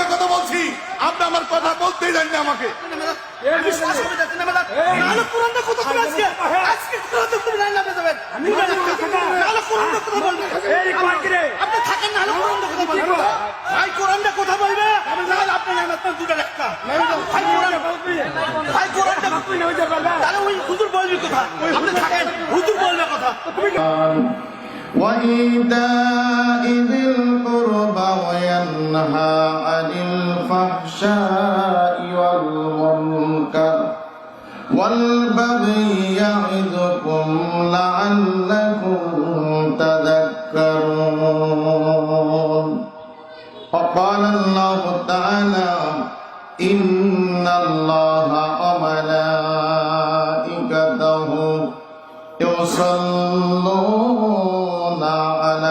থেকে কথা বলছি আপনি আমার কথা আমাকে লাগাতে যাবেন। নাহলে কোরআনটা কথা আপনি থাকেন হুজুর কথা। আপনি হুজুর বলবে কথা। وإيتاء ذي القربى وينهى عن الفحشاء والمنكر والبغي يعظكم لعلكم تذكرون وقال الله تعالى إن الله وملائكته يصلون على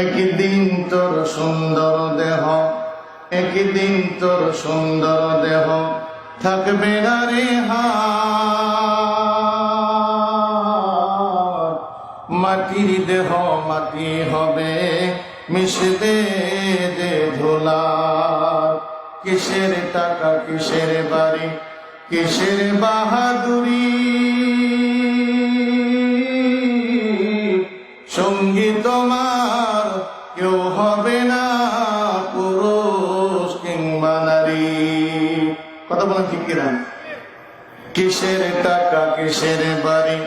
একদিন তোর সুন্দর দেহ, একদিন তোর সুন্দর দেহ থাকবে না রে। মাটির দেহ মাটি হবে, মিশবে যে ধুলা কিসের টাকা, কিসের বাড়ি, কিসের বাহাদুরি সঙ্গী তোমার কিসের টাকা, কিসের বাড়ি,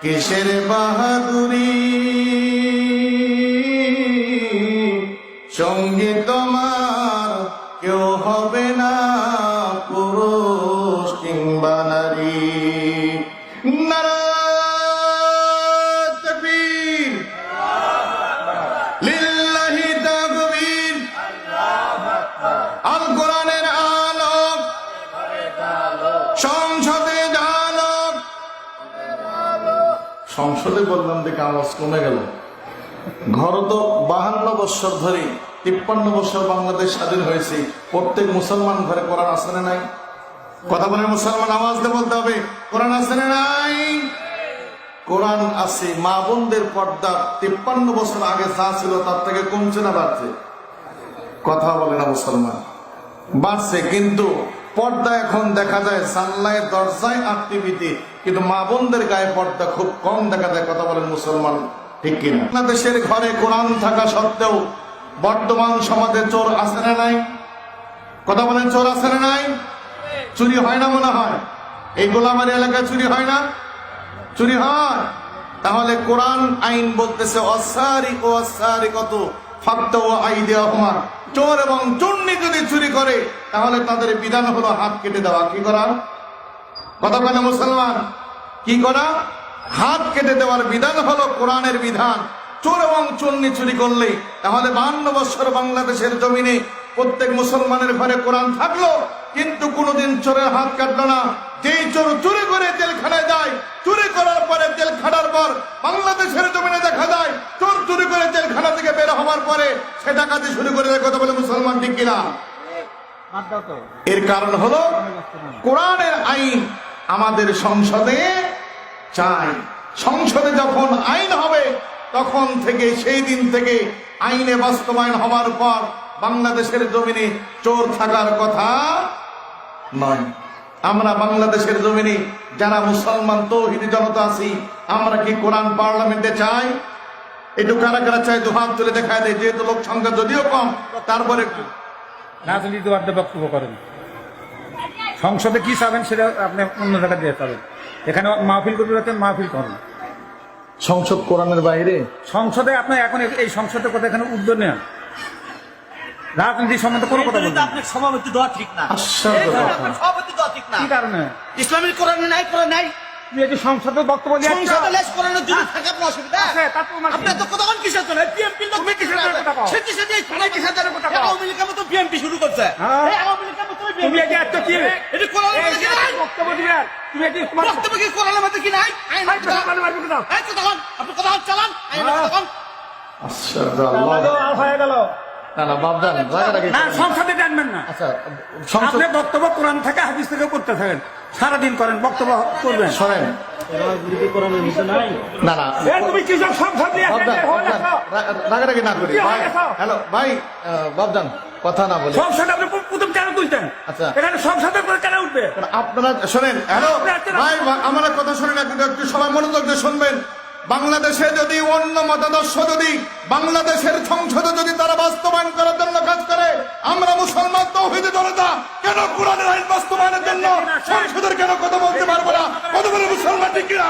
কিসের বাহাদুরি? সঙ্গে তোমার কেউ হবে না পুরুষ কিংবা নারী। নারায়ণ সংসদে বললাম দেখে আওয়াজ কমে গেল। ঘর তো বাহান্ন বৎসর ধরে, তিপ্পান্ন বছর বাংলাদেশ স্বাধীন হয়েছে। প্রত্যেক মুসলমান ঘরে কোরআন আছে না নাই? কথা বলে মুসলমান আওয়াজ দিয়ে বলতে হবে, কোরআন আছে নাই? কোরআন আছে, মা বোনদের পর্দা তিপ্পান্ন বছর আগে যা ছিল তার থেকে কমছে না বাড়ছে? কথা বলে না মুসলমান। বাড়ছে, কিন্তু পর্দা এখন দেখা যায় সানলাইট দরজায় আর কিন্তু মা বোনদের গায়ে পর্দা খুব কম দেখা যায়, কথা বলেন মুসলমান, ঠিক কিনা? বাংলাদেশের ঘরে কোরআন থাকা সত্ত্বেও বর্তমান সমাজে চোর আছে না নাই? কথা বলেন, চোর আছে না নাই? চুরি হয় না মনে হয়? এই গোলামারি এলাকায় চুরি হয় না? চুরি হয়? তাহলে কোরআন আইন বলতেছে অসারি ও অসারি কত ফাক্ত ও আই দেওয়া চোর এবং চুন্নি যদি চুরি করে, তাহলে তাদের বিধান হলো হাত কেটে দেওয়া। কি করা? কথা বলে মুসলমান কি করা? হাত কেটে দেওয়ার বিধান হলো কোরআনের বিধান। চোর এবং চুন্নি চুরি করলে, তাহলে বাহান্ন বছর বাংলাদেশের জমিনে প্রত্যেক মুসলমানের ঘরে কোরআন থাকল, কিন্তু কোনোদিন চোরের হাত কাটলো না। যেই চোর চুরি করে জেলখানায় যায়, চুরি করার পরে জেল খাটার পর বাংলাদেশের জমিনে দেখা যায়, চোর চুরি করে জেলখানা থেকে বের পরে সে ডাকাতি শুরু করে দেয় কথা বলে মুসলমান ঠিক কিনা? এর কারণ হলো কোরআনের আইন আমাদের সংসদে চাই। সংসদে যখন আইন হবে তখন থেকে সেই দিন থেকে আইনে বাস্তবায়ন হওয়ার পর বাংলাদেশের জমিনে চোর থাকার কথা নয়। আমরা বাংলাদেশের জমিনে যারা মুসলমান তৌহিদি জনতা আছি আমরা কি কোরআন পার্লামেন্টে চাই? একটু কারা কারা চাই দু হাত তুলে দেখায় দেয় যেহেতু লোক সংখ্যা যদিও কম তারপরে একটু। রাজনীতিবাদে বক্তব্য করেন। সংসদে কি চাবেন সেটা আপনি অন্য জায়গায় দিয়ে চাবেন। এখানে মাহফিল করতে যাচ্ছেন মাহফিল করেন। সংসদ কোরআনের বাইরে? সংসদে আপনি এখন এই সংসদের কথা এখানে উদ্যোগ নেন রাজনীতি সম্বন্ধে কোনো কথা বলবেন। আপনার সভাপতি দেওয়া ঠিক না। সভাপতি দেওয়া ঠিক না। কি কারণে? ইসলামের কোরআনে নাই কোরআন নাই। সংসদে বক্তব্য দিয়ে লেস থাকে অসুবিধা আছে, কিসের জন্য লোক তুমি কিসের জন্য কথা কও? সে কিসের দিয়ে তুমি কিসের জন্য কথা কও? আওয়ামী লীগের মতো পিএমপি শুরু করছে হ্যাঁ। এই আওয়ামী লীগের মতো তুমি এই এত কি এটা কোরআনের মধ্যে কি নাই বক্তব্য দিবেন তুমি এই তোমার বক্তব্য কি কোরআনের মধ্যে কি নাই আইন কথা বলে মারবে কোথাও? এই কথা বল, আপনি কথা চালান আইন হ্যাঁ। কথা বল। আশ্চর্য আল্লাহ। হয়ে গেল না না বাবদান রাগারাগি না সংসদে জানবেন না আচ্ছা সংসদ আপনি বক্তব্য কোরআন থেকে হাদিস থেকে করতে থাকেন সারাদিন করেন বক্তব্য করবেন। শোনেন। না রাগারাগি না করি। হ্যালো ভাই কথা না বলে। সংসদে আপনি প্রথম কেন তুলতেন? আচ্ছা। এখানে কেন উঠবে? আপনারা শোনেন হ্যালো ভাই আমার কথা শোনেন একটু সবাই মনোযোগ দিয়ে শুনবেন। বাংলাদেশে যদি অন্য মতাদর্শ যদি, বাংলাদেশের সংসদে যদি তারা বাস্তবায়ন করার জন্য কাজ করে, আমরা মুসলমান তৌহিদি জনতা কেন কোরআনের আইন বাস্তবায়নের জন্য সংসদের কেন কথা বলতে পারব না? কত বলে মুসলমান ঠিক কিনা?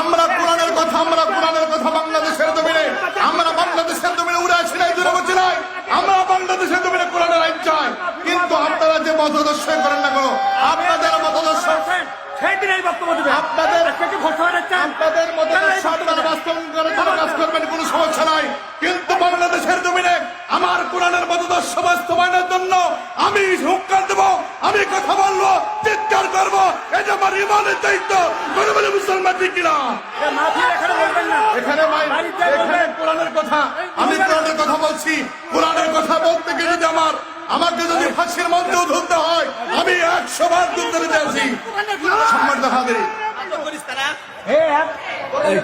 আমরা কোরআনের কথা, আমরা কোরআনের কথা বাংলাদেশের জমিনে, আমরা বাংলাদেশের জমিনে উড়ে আসি নাই দূরে বসে নাই। আমরা বাংলাদেশের জমিনে কোরআনের আইন চাই। কিন্তু আপনারা যে মতদর্শ করেন না কোনো? আপনাদের মতদর্শ সেই এই বক্তব্য আপনাদের? আপনাদের কেন আপনারা দিবেন? বাস্তবায়ন জন্য কাজ করবেন কোনো সমস্যা নাই। কিন্তু বাংলাদেশের জমিনে আমার কোরআনের মতদর্শ বাস্তবায়নের জন্য আমি হুক্কার দেব আমি কথা বলব চিৎকার করব। এটা আমার ইমানের দায়িত্ব বলে মুসলমান ঠিক কিনা? এখানে। কোরআনের কথা আমি কোরআনের কথা বলছি। কোরআনের কথা বলতে গিয়ে যদি আমার আমাকে যদি ফাঁসির মধ্যেও ধরতে হয় আমি একশো বার ধরতে দিতে আছি। হাজারি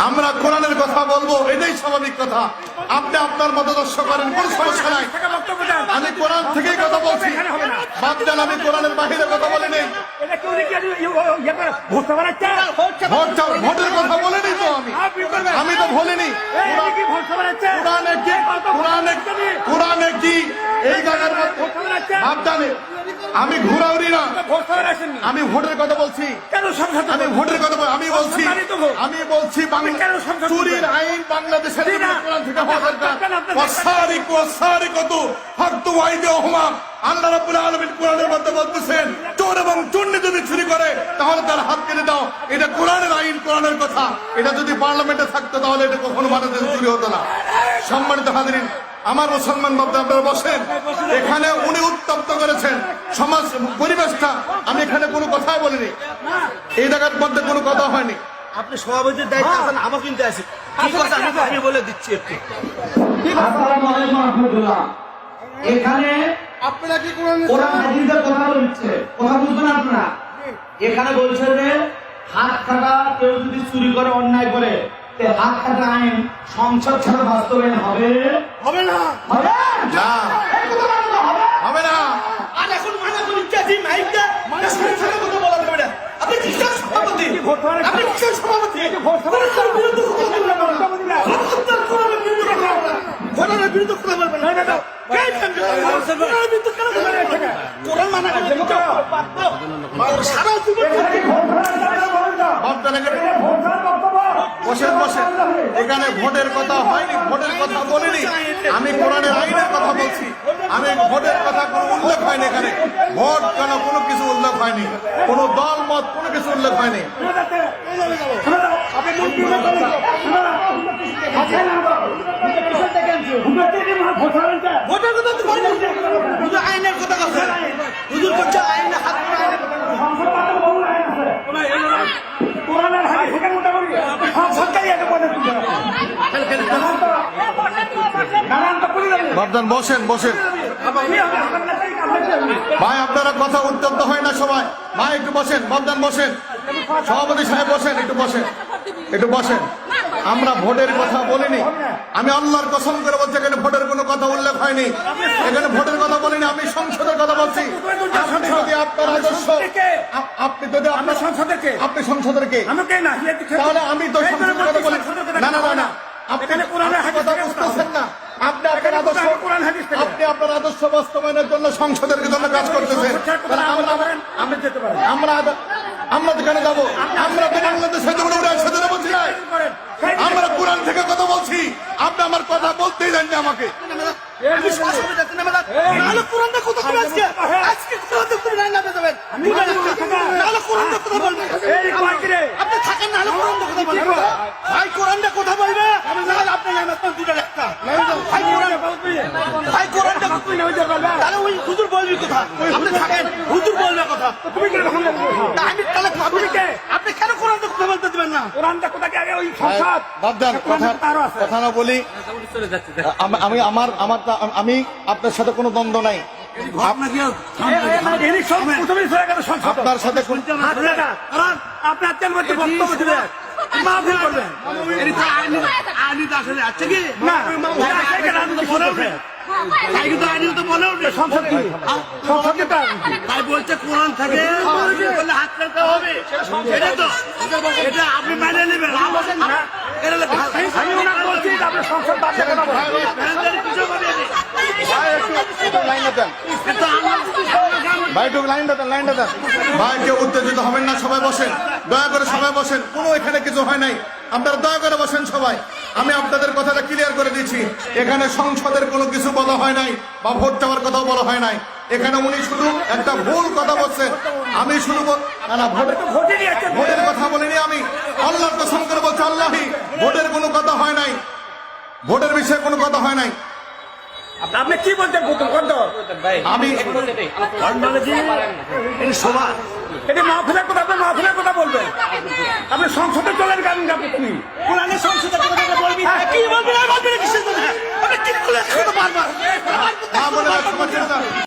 আমরা কোরআনের কথা বলব এটাই স্বাভাবিক কথা। আপনি আপনার মতদর্শ করেন কোন সমস্যা নাই। আমি কোরআন থেকেই কথা বলছি। ভাবছেন আমি কোরআনের বাহিরে কথা বলি নেই এটা কেউ নাকি আজ ইয়ে- ভোটের কথা বলিনি তো আমি। আমি তো বলিনি? কোরআনে কোরআনে কোরআনে এই জায়গার ভাবদানে আমি ঘুরাউরি না। আমি ভোটের কথা বলছি। আমি ভোটের কথা বল- আমি বলছি। আমি বলছি চুরির আইন বাংলাদেশের থেকে হওয়া দরকার আল্লাহ রাব্বুল আলামিন কোরআনের মধ্যে বলতেছেন চোর এবং চুন্নি যদি চুরি করে তাহলে তার হাত কেটে দাও। এটা কোরআনের আইন কোরআনের কথা। এটা যদি পার্লামেন্টে থাকতো তাহলে এটা কখনো বাংলাদেশে চুরি হতো না। সম্মানিত হাজিরিন আমার মুসলমান বাবদা আপনারা বসেন। এখানে উনি উত্তপ্ত করেছেন। সমাজ পরিবেশটা আমি এখানে কোনো কথাই বলিনি। এই জায়গার মধ্যে কোনো কথা হয়নি। আপনি সভাপতির দায়িত্ব আছেন আমার কিন্তু আছে। কি কথা আমি আমি বলে দিচ্ছি একটু। আসসালামু আলাইকুম রহমতুল্লাহ। এখানে আপনারা কি কোরআন কোরআন হাদিসের কথা বলছে। কথা বুঝবেন আপনারা? এখানে বলছে যে হাত কাটা কেউ যদি চুরি করে অন্যায় করে হাত কাটা আইন সংসদ ছাড়া বাস্তবায়ন হবে? হবে না। হবে? না। হবে? না। আর এখন মানা করিতে আছি মাইকটা মানে শুনে কথা বলা যাবে না আপনি কিসের সভাপতি? আপনি কিসের সভাপতি? ভোট বিরুদ্ধে কথা বলবেন না। না। কোরআন মানা করলে তো সারা জীবন এখানে কি ভোট বানাচ্ছে? ভোট দাও। বাবদা এখানে এখানে ভোট দেওয়ার বক্তব্য। বসেন বসেন এখানে ভোটের কথা হয়নি ভোটের কথা বলিনি। আমি কোরআনের আইনের কথা বলছি। আমি ভোটের কথা কোনো উল্লেখ হয়নি এখানে। ভোট কেন কোনো কিছু উল্লেখ হয়নি। কোনো দল মত কোনো কিছু উল্লেখ হয়নি? ভোটের কথা তো আইনের কথা কথা হুজুর করছে আইনে হাত করে আইনের কথা কথা। সংসদ মাত্র বহু আইন আছে। কোরআনের হাদিস থেকে মোটামুটি সংসদকেই আগে বলে দিতে হবে। নানান তো- নানান তো করে দেবে। বাবদান বসেন বসেন। আপনি ভাই আপনারা কথা উত্তপ্ত হয় না সবাই। ভাই একটু বসেন বাবদান বসেন। সভাপতি সাহেব বসেন একটু বসেন একটু বসেন। আমরা ভোটের কথা বলিনি। আমি আল্লাহর কসম করে বলছি এখানে ভোটের কোনো কথা উল্লেখ হয়নি। এখানে ভোটের কথা বলিনি আমি সংসদের কথা বলছি। আপনি যদি আপনার আদর্শ আপনি যদি আমরা আপনার সংসদের কে? আপনি সংসদের কে? আমাকে না, ইয়ে দিচ্ছে। তাহলে আমি তো সংসদের কথা বলি না না। না বলা না আপনি এখানে কোরআনের হাদিস কথা থেকে বুঝতেছেন না আপনি আপনার এখানে আদর্শ কোরআন- কোরআন হাদিস থেকে। আপনি আপনার আদর্শ বাস্তবায়নের জন্য সংসদের জন্য কাজ করতেছেন। আমরা আপনি যেতে পারেন আমরা যাব আমরা তো বলছি আমরা কোরআন থেকে কথা বলছি আপনি আমার কথা বলতেই দেন না আমাকে। না, আজকে। আজকে কোরআন দেখতে যাবেন। নাহলে কোরআনটা কথা বলবে। এই কয়েকরে আপনি থাকেন নাহলে কোরআনটা কথা বলবে ভাই কোরআনটা কথা বলবে নাহলে আপনি যাবেন আপনার দুটো একটা ভাই কোরআন ভাই কোরআনটা তাহলে ওই হুজুর বলবি কথা আপনি থাকেন হুজুর বলবে কথা তুমি কি আমি তাহলে আপনি আপনি কেন কোরআনটা কথা বলতে দিবেন না কোরআনটা কোথাকে আগে ওই সংসদ বাবদান কথা তারও আছে কথা না বলি আমি- আমি আমার আমার আমি আপনার সাথে কোনো দ্বন্দ্ব নাই আপনার সাথে আপনারা তেল মধ্যে বক্তব্য দিবেন মাহফিল করবেন আচ্ছা কি না আছে তো বলছি। তাই কিন্তু আইনি তো বলেও সংসদ কি সংসদ কি তার? তাই বলছে কোরআন থাকে বললে হাত ফেলতে হবে এটা তো এটা আপনি মানে নেবেন এটা হলো ভ্যান- আমি ওনাকে বলছি আপনি সংসদ বাদ দিয়ে কথা বলেন। ভ্যানদের কিছু হবে না। ভাই একটু লাইনটা দেন লাইনটা দেন ভাই কেউ উত্তেজিত হবেন না সবাই বসেন দয়া করে সবাই বসেন। কোনো এখানে কিছু হয় নাই। আপনারা দয়া করে বসেন সবাই। আমি আপনাদের কথাটা ক্লিয়ার করে দিচ্ছি। এখানে সংসদের কোনো কিছু বলা হয় নাই বা ভোট চাওয়ার কথাও বলা হয় নাই। এখানে উনি শুধু একটা ভুল কথা বলছেন। আমি শুধু না ভোটের ভোটে নিয়ে কথা বলিনি আমি। আল্লাহর কসম করে বলছি আল্লাহি ভোটের কোনো কথা হয় নাই। ভোটের বিষয়ে কোনো কথা হয় নাই। আপনি কি বলতেন আমি এটা মাহফিলের কথা আপনি মাহফিলের কথা বলবেন। আপনি সংসদে চলেন গান গাবেন তুমি কোরআনের সংসদের কথা বলবি হ্যাঁ, কি বলবি আর বলবি না, কিসের কথা? আপনি কি বলে কথা বারবার